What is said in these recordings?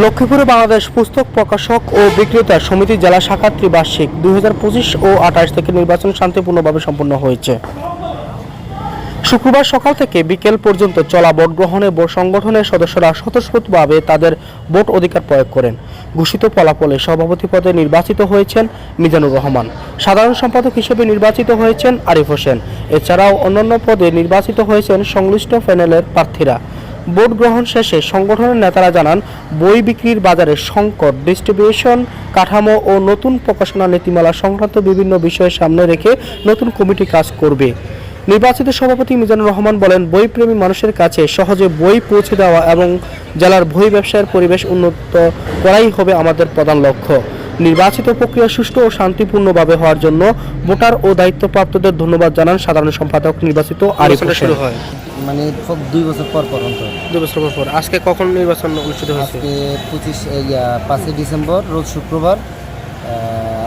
লক্ষ্মীপুরে বাংলাদেশ পুস্তক প্রকাশক ও বিক্রেতা সমিতি জেলা শাখার ত্রিবার্ষিক দুই ও আঠাশ থেকে নির্বাচন শান্তিপূর্ণভাবে সম্পন্ন হয়েছে। শুক্রবার সকাল থেকে বিকেল পর্যন্ত চলা ভোট গ্রহণে সংগঠনের সদস্যরা স্বতঃস্ফূর্তভাবে তাদের ভোট অধিকার প্রয়োগ করেন। ঘোষিত ফলাফলে সভাপতি পদে নির্বাচিত হয়েছেন মিজানুর রহমান। সাধারণ সম্পাদক হিসেবে নির্বাচিত হয়েছেন আরিফ হোসেন। এছাড়াও অন্যান্য পদে নির্বাচিত হয়েছেন সংশ্লিষ্ট প্যানেলের প্রার্থীরা। ভোট গ্রহণ শেষে সংগঠনের নেতারা জানান বই বিক্রির বাজারে সংকট ডিস্ট্রিবিউশন কাঠামো ও নতুন প্রকাশনা নীতিমালা সংক্রান্ত বিভিন্ন বিষয়ের সামনে রেখে নতুন কমিটি কাজ করবে। নির্বাচিত সভাপতি মিজানুর রহমান বলেন বইপ্রেমী মানুষের কাছে সহজে বই পৌঁছে দেওয়া এবং জেলার বই ব্যবসায়ের পরিবেশ উন্নত করাই হবে আমাদের প্রধান লক্ষ্য। নির্বাচিত প্রক্রিয়া সুষ্ঠু ও শান্তিপূর্ণভাবে হওয়ার জন্য ভোটার ও দায়িত্বপ্রাপ্তদের ধন্যবাদ জানান সাধারণ সম্পাদক নির্বাচিত আরিফ হোসেন। শুরু হয়। মানে দুই বছর পর পর অন্তর। দু বছর পর পর। আজকে কখন নির্বাচন অনুষ্ঠিত হয়েছে? আজকে পঁচিশ ইয়া পাঁচই ডিসেম্বর রোজ শুক্রবার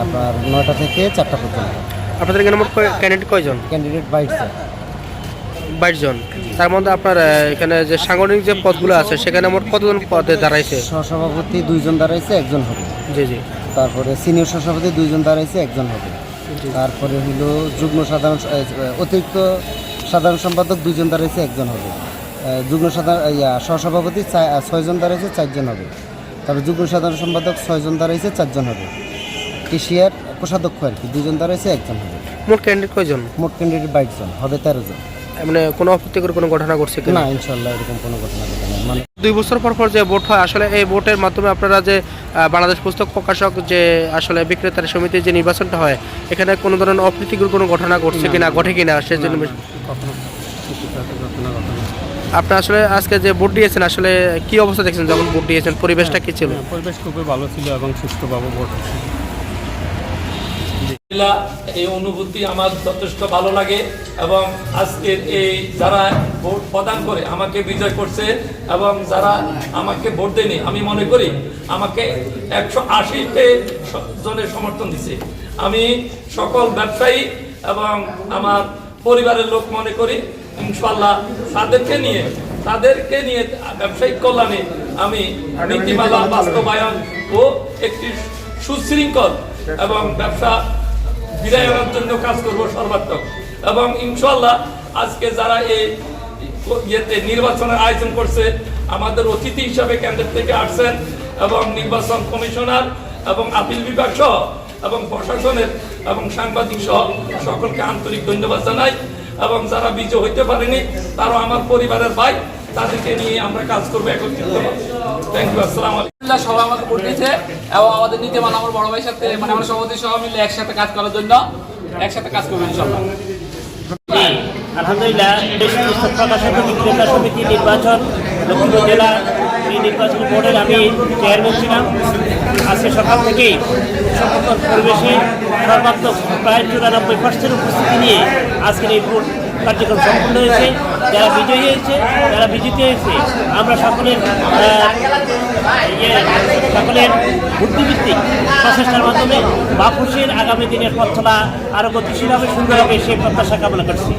আপনার নয়টা থেকে চারটা পর্যন্ত। আপনাদের এখানে মোট ক্যান্ডিডেট কয়জন? ক্যান্ডিডেট বাইটছে বাইশ জন। তার মধ্যে আপনার এখানে যে সাংগঠনিক যে পদগুলো আছে সেখানে মোট কতজন পদে দাঁড়াইছে? সহসভাপতি দুইজন দাঁড়াইছে একজন হবে। জি জি। তারপরে সিনিয়র সহসভাপতি দুইজন দাঁড়াইছে একজন হবে। তারপরে হলো যুগ্ম সাধারণ অতিরিক্ত সাধারণ সম্পাদক দুইজন দাঁড়াইছে একজন হবে। যুগ্ম সাধারণ ইয়া সহসভাপতি ছয়জন দাঁড়াইছে চারজন হবে। তারপর যুগ্ম সাধারণ সম্পাদক ছয়জন দাঁড়াইছে চারজন হবে। কেশিয়ার কোষাধ্যক্ষ আর কি দুজন দাঁড়াইছে একজন হবে। মোট ক্যান্ডিডেট কয়জন? মোট ক্যান্ডিডেট বাইশ জন হবে তেরো জন মানে কোনো অপ্রীতিকর কোনো ঘটনা ঘটছে কিনা? না ইনশাল্লাহ এরকম কোনো ঘটনা ঘটে না মানে দুই বছর পর পর যে ভোট হয় আসলে এই ভোটের মাধ্যমে আপনারা যে বাংলাদেশ পুস্তক প্রকাশক যে আসলে বিক্রেতার সমিতির যে নির্বাচনটা হয় এখানে কোনো ধরনের অপ্রীতিকর কোনো ঘটনা ঘটছে কিনা ঘটে কিনা সেজন্য আপনি আসলে আজকে যে ভোট দিয়েছেন আসলে কি অবস্থা দেখছেন যখন ভোট দিয়েছেন? পরিবেশটা কি ছিল? পরিবেশ খুবই ভালো ছিল এবং সুষ্ঠুভাবে ভোট। এই অনুভূতি আমার যথেষ্ট ভালো লাগে এবং আজকের এই যারা ভোট প্রদান করে আমাকে বিজয় করছে এবং যারা আমাকে ভোট দেয়নি আমি মনে করি আমাকে একশো আশিতে জনের সমর্থন দিছে। আমি সকল ব্যবসায়ী এবং আমার পরিবারের লোক মনে করি ইনশাল্লাহ তাদেরকে নিয়ে তাদেরকে নিয়ে ব্যবসায়িক কল্যাণে আমি নীতিমালা, বাস্তবায়ন ও একটি সুশৃঙ্খল এবং ব্যবসা বিদায়নের জন্য কাজ করব সর্বাত্মক। এবং ইনশাল্লাহ আজকে যারা এই ইয়েতে নির্বাচনের আয়োজন করছে, আমাদের অতিথি হিসাবে কেন্দ্র থেকে আসছেন এবং নির্বাচন কমিশনার এবং আপিল বিভাগ সহ এবং প্রশাসনের এবং সাংবাদিক সহ সকলকে আন্তরিক ধন্যবাদ জানাই। এবং যারা বিজয় হইতে পারেনি তারাও আমার পরিবারের ভাই তাদেরকে নিয়ে আমরা কাজ করব একত্রিত। থ্যাংক ইউ আসসালাম আলহামদুলিল্লাহ সবাই আমাকে ভোট দিয়েছে এবং আমাদের নীতিমান আমার বড় ভাইয়ের সাথে মানে আমার সভাপতি সহ মিলে একসাথে কাজ করার জন্য একসাথে কাজ করব ইনশাল্লাহ আলহামদুলিল্লাহ দেশ প্রকাশক বিক্রেতা সমিতি নির্বাচন লক্ষ্মীপুর জেলা নির্বাচন বোর্ডের আমি চেয়ারম্যান ছিলাম। আজকে সকাল থেকেই সকল পরিবেশে সর্বাত্মক প্রায় চুরানব্বই পার্সেন্ট উপস্থিতি নিয়ে আজকের এই ভোট কার্যক্রম সম্পূর্ণ হয়েছে। যারা বিজয়ী হয়েছে যারা বিজিত হয়েছে আমরা সকলের ইয়ে, সকলের বুদ্ধিভিত্তিক প্রচেষ্টার মাধ্যমে বাপুসের আগামী দিনের পথ চলা আরও গতিশীল হবে সুন্দর হবে সেই প্রত্যাশা কামনা করছি।